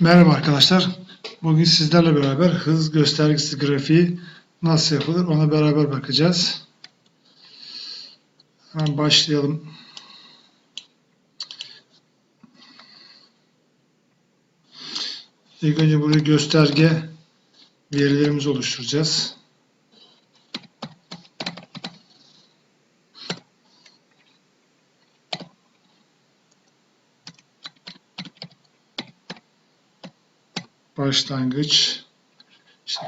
Merhaba arkadaşlar. Bugün sizlerle beraber hız göstergesi grafiği nasıl yapılır ona beraber bakacağız. Hemen başlayalım. İlk önce buraya gösterge verilerimizi oluşturacağız. Başlangıç. İşte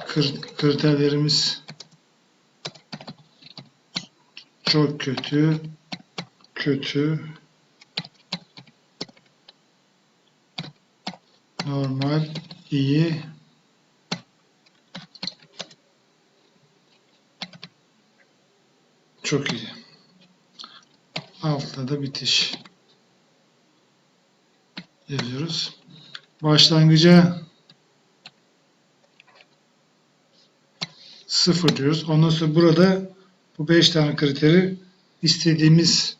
kriterlerimiz çok kötü kötü. Normal iyi. Çok iyi. Altta da bitiş yazıyoruz. Başlangıca sıfır diyoruz. Ondan sonra burada bu 5 tane kriteri istediğimiz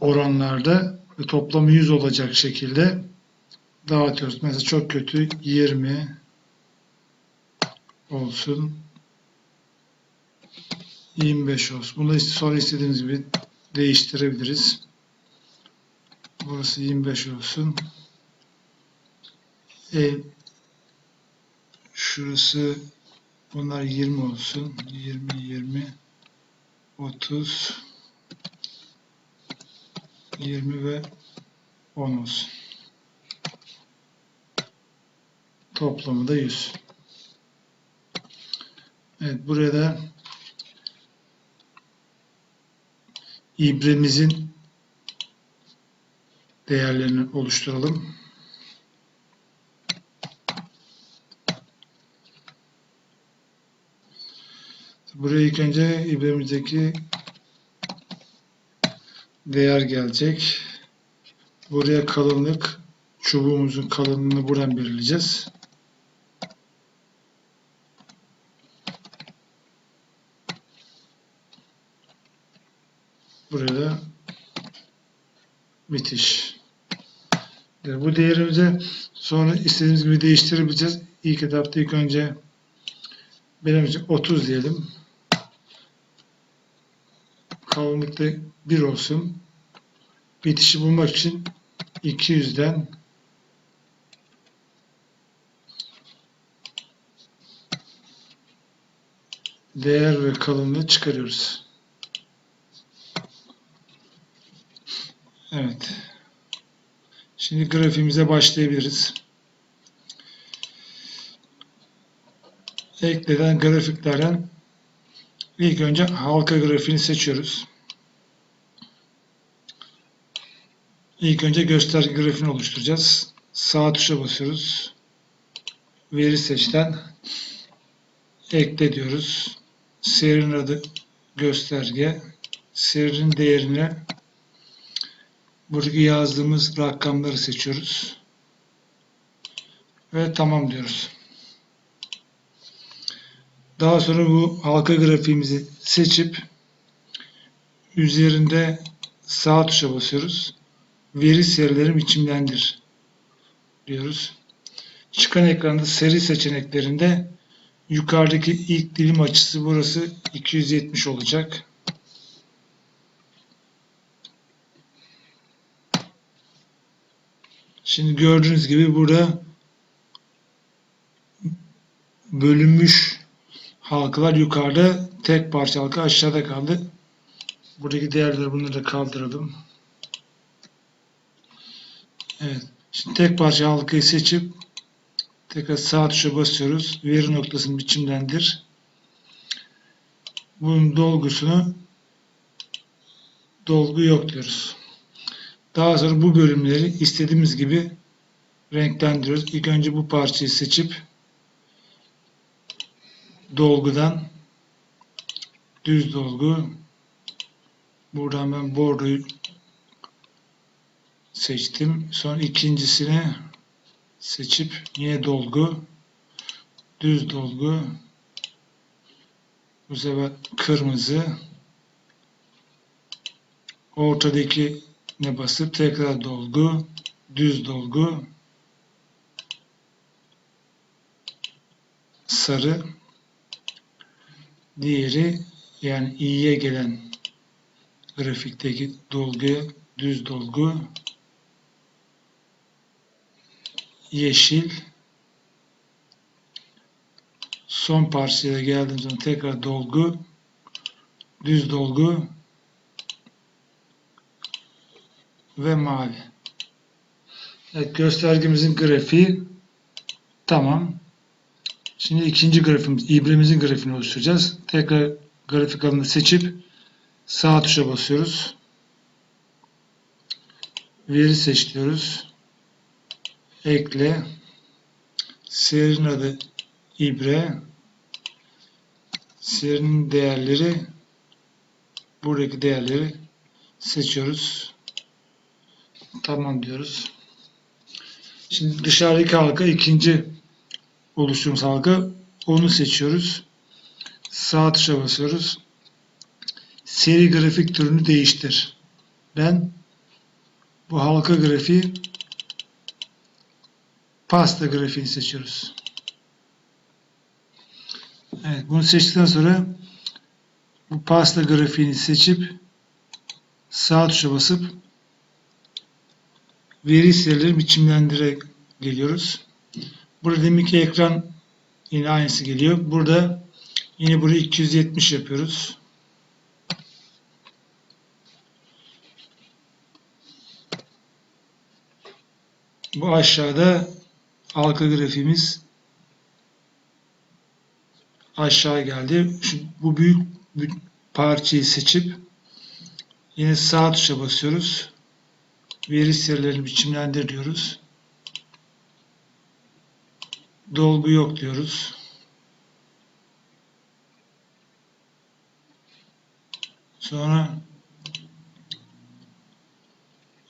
oranlarda ve toplamı 100 olacak şekilde dağıtıyoruz. Mesela çok kötü 20 olsun 25 olsun. Bunu sonra istediğimiz gibi değiştirebiliriz. Burası 25 olsun. E, şurası Bunlar 20 olsun. 20, 20, 30, 20 ve 10 olsun. Toplamı da 100. Evet buraya da ibremizin değerlerini oluşturalım. Buraya ilk önce ibremizdeki değer gelecek. Buraya kalınlık, çubuğumuzun kalınlığını buradan belirleyeceğiz. Buraya da bitiş. Bu değerimizi sonra istediğimiz gibi değiştirebileceğiz. İlk etapta ilk önce benim için 30 diyelim kalınlıkta 1 olsun. Bitişi bulmak için 200'den değer ve kalınlığı çıkarıyoruz. Evet. Şimdi grafiğimize başlayabiliriz. Eklenen grafiklerden İlk önce halka grafiğini seçiyoruz. İlk önce gösterge grafiğini oluşturacağız. Sağ tuşa basıyoruz. Veri seçten ekle diyoruz. Serinin adı gösterge. Serinin değerine buradaki yazdığımız rakamları seçiyoruz. Ve tamam diyoruz. Daha sonra bu halka grafiğimizi seçip üzerinde sağ tuşa basıyoruz. Veri serileri biçimlendir diyoruz. Çıkan ekranda seri seçeneklerinde yukarıdaki ilk dilim açısı burası 270 olacak. Şimdi gördüğünüz gibi burada bölünmüş halkalar yukarıda, tek parça halka aşağıda kaldı. Buradaki değerleri bunları da kaldıralım. Evet. Şimdi tek parça halkayı seçip tekrar sağ tuşa basıyoruz. Veri noktasını biçimlendir. Bunun dolgusunu dolgu yok diyoruz. Daha sonra bu bölümleri istediğimiz gibi renklendiriyoruz. İlk önce bu parçayı seçip dolgudan düz dolgu. Buradan ben bordoyu seçtim. Sonra ikincisini seçip yine dolgu? Düz dolgu. Bu sefer kırmızı. Ortadaki ne basıp tekrar dolgu düz dolgu. Sarı. Diğeri yani iyiye gelen grafikteki dolgu düz dolgu yeşil son parçaya geldiğim zaman tekrar dolgu düz dolgu ve mavi. Evet, göstergemizin grafiği tamam. Şimdi ikinci grafimiz, ibremizin grafiğini oluşturacağız. Tekrar grafik alanını seçip sağ tuşa basıyoruz. Veri seçiyoruz. Ekle. Serinin adı ibre. Serinin değerleri buradaki değerleri seçiyoruz. Tamam diyoruz. Şimdi dışarıdaki halka ikinci oluşturduğumuz halka onu seçiyoruz. Sağ tuşa basıyoruz. Seri grafik türünü değiştir. Ben bu halka grafiği pasta grafiğini seçiyoruz. Evet, bunu seçtikten sonra bu pasta grafiğini seçip sağ tuşa basıp veri serileri biçimlendire geliyoruz. Burada deminki ekran yine aynısı geliyor. Burada yine burayı 270 yapıyoruz. Bu aşağıda halka grafiğimiz aşağı geldi. Şu, bu büyük bir parçayı seçip yine sağ tuşa basıyoruz. Veri serilerini biçimlendir diyoruz. Dolgu yok diyoruz. Sonra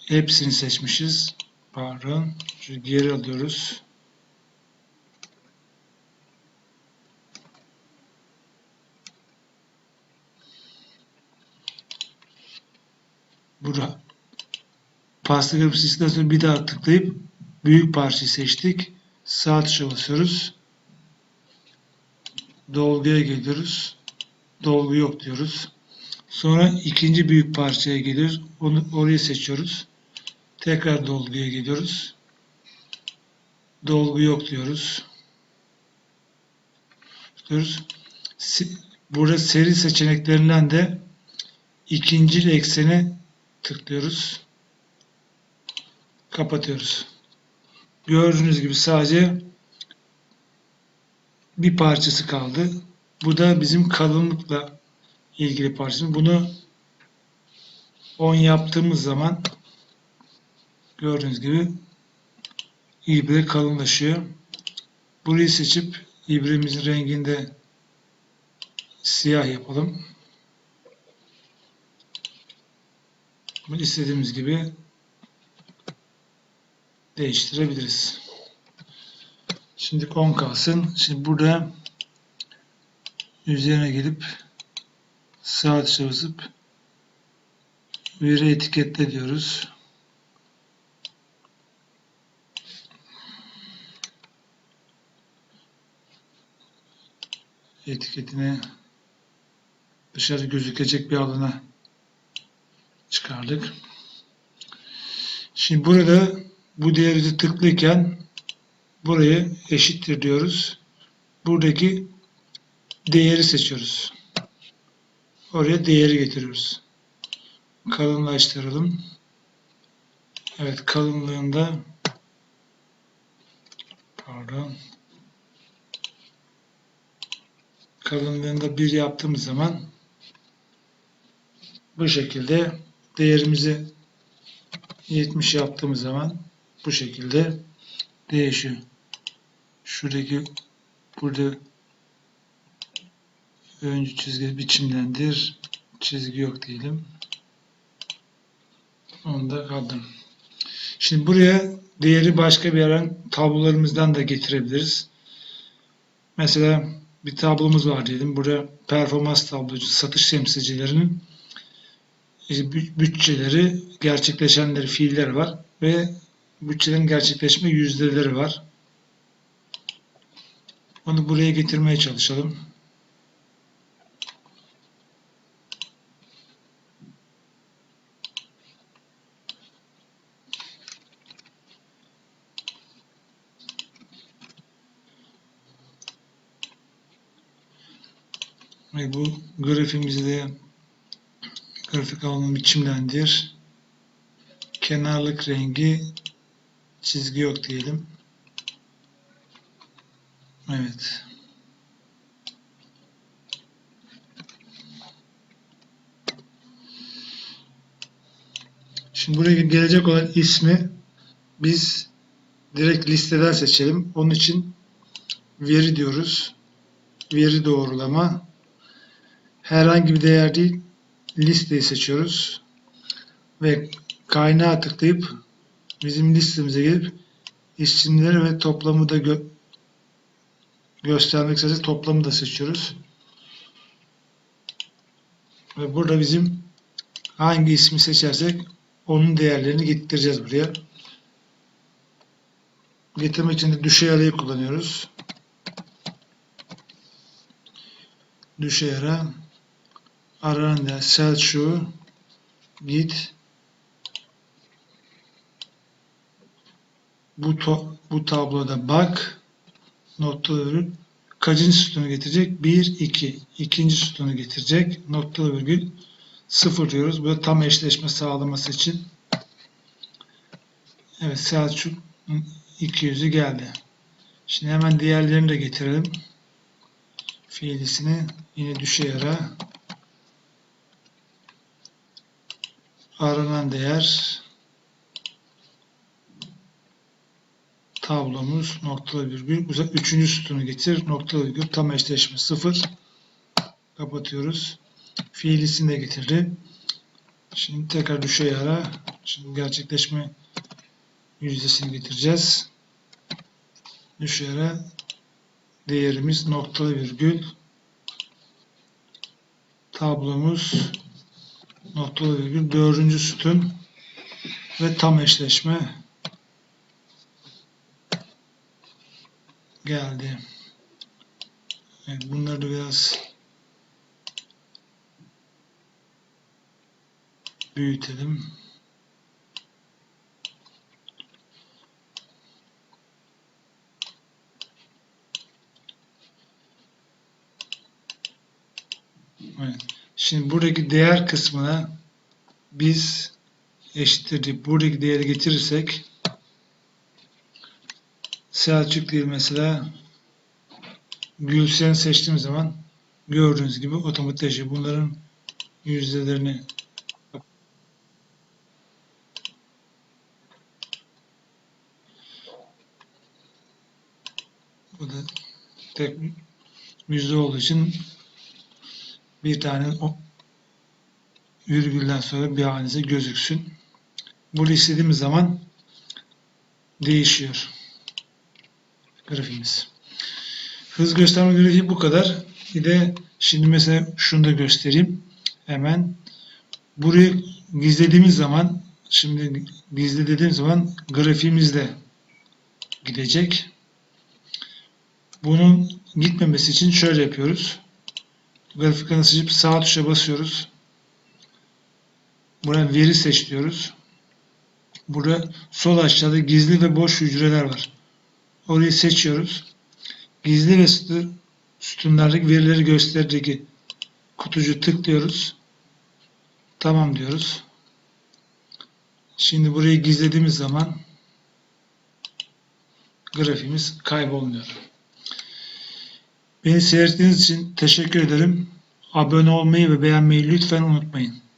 hepsini seçmişiz. Pardon. Şu geri alıyoruz. Burada pasta sonra bir daha tıklayıp büyük parçayı seçtik. Sağ tuşa basıyoruz. Dolguya geliyoruz. Dolgu yok diyoruz. Sonra ikinci büyük parçaya geliyoruz. Onu orayı seçiyoruz. Tekrar dolguya geliyoruz. Dolgu yok diyoruz. diyoruz. Burada seri seçeneklerinden de ikinci ekseni tıklıyoruz. Kapatıyoruz. Gördüğünüz gibi sadece bir parçası kaldı. Bu da bizim kalınlıkla ilgili parçamız. Bunu 10 yaptığımız zaman gördüğünüz gibi ibre kalınlaşıyor. Burayı seçip ibremizin renginde siyah yapalım. Bunu istediğimiz gibi değiştirebiliriz. Şimdi 10 kalsın. Şimdi burada üzerine gelip sağ tuşa basıp veri etiketle diyoruz. Etiketini dışarı gözükecek bir alana çıkardık. Şimdi burada bu değeri tıklarken burayı eşittir diyoruz. Buradaki değeri seçiyoruz. Oraya değeri getiriyoruz. Kalınlaştıralım. Evet kalınlığında pardon kalınlığında bir yaptığımız zaman bu şekilde değerimizi 70 yaptığımız zaman bu şekilde değişiyor. Şuradaki burada öncü çizgi biçimlendir. Çizgi yok diyelim. Onu da kaldım. Şimdi buraya değeri başka bir yerden tablolarımızdan da getirebiliriz. Mesela bir tablomuz var diyelim. Burada performans tablocu satış temsilcilerinin bü- bütçeleri, gerçekleşenleri, fiiller var ve bütçelerin gerçekleşme yüzdeleri var. Onu buraya getirmeye çalışalım. Ve bu grafimizi de grafik alanı biçimlendir. Kenarlık rengi çizgi yok diyelim. Evet. Şimdi buraya gelecek olan ismi biz direkt listeden seçelim. Onun için veri diyoruz. Veri doğrulama. Herhangi bir değer değil, listeyi seçiyoruz. Ve kaynağa tıklayıp bizim listemize gelip isimleri ve toplamı da gö göstermek üzere toplamı da seçiyoruz. Ve burada bizim hangi ismi seçersek onun değerlerini getireceğiz buraya. Getirmek için de düşey arayı kullanıyoruz. Düşey ara aranan değer Selçuk'u git bu to bu tabloda bak noktalı virgül kaçıncı sütunu getirecek? 1, 2. İkinci sütunu getirecek. Noktalı virgül 0 diyoruz. Bu da tam eşleşme sağlaması için. Evet Selçuk 200'ü geldi. Şimdi hemen diğerlerini de getirelim. Fiilisini yine düşe ara. Aranan değer tablomuz noktalı virgül. Üçüncü sütunu getir. Noktalı virgül tam eşleşme 0. Kapatıyoruz. Fiilisini de getirdi. Şimdi tekrar düşey ara. Şimdi gerçekleşme yüzdesini getireceğiz. Düşey ara değerimiz noktalı virgül. Tablomuz noktalı virgül dördüncü sütun ve tam eşleşme geldi. Evet, bunları da biraz büyütelim. Evet. Şimdi buradaki değer kısmına biz eşittir deyip buradaki değeri getirirsek Selçuk değil mesela Gülsen seçtiğim zaman gördüğünüz gibi otomatikleşiyor. Bunların yüzdelerini bu da tek yüzde olduğu için bir tane o virgülden sonra bir hanesi gözüksün. Bunu istediğimiz zaman değişiyor grafiğimiz. Hız gösterme grafiği bu kadar. Bir de şimdi mesela şunu da göstereyim. Hemen burayı gizlediğimiz zaman şimdi gizle dediğim zaman grafiğimiz de gidecek. Bunun gitmemesi için şöyle yapıyoruz. Grafikten seçip sağ tuşa basıyoruz. Buraya veri seç diyoruz. Burada sol aşağıda gizli ve boş hücreler var. Orayı seçiyoruz. Gizli ve sütun, sütunlardaki verileri gösterecek kutucu tıklıyoruz. Tamam diyoruz. Şimdi burayı gizlediğimiz zaman grafiğimiz kaybolmuyor. Beni seyrettiğiniz için teşekkür ederim. Abone olmayı ve beğenmeyi lütfen unutmayın.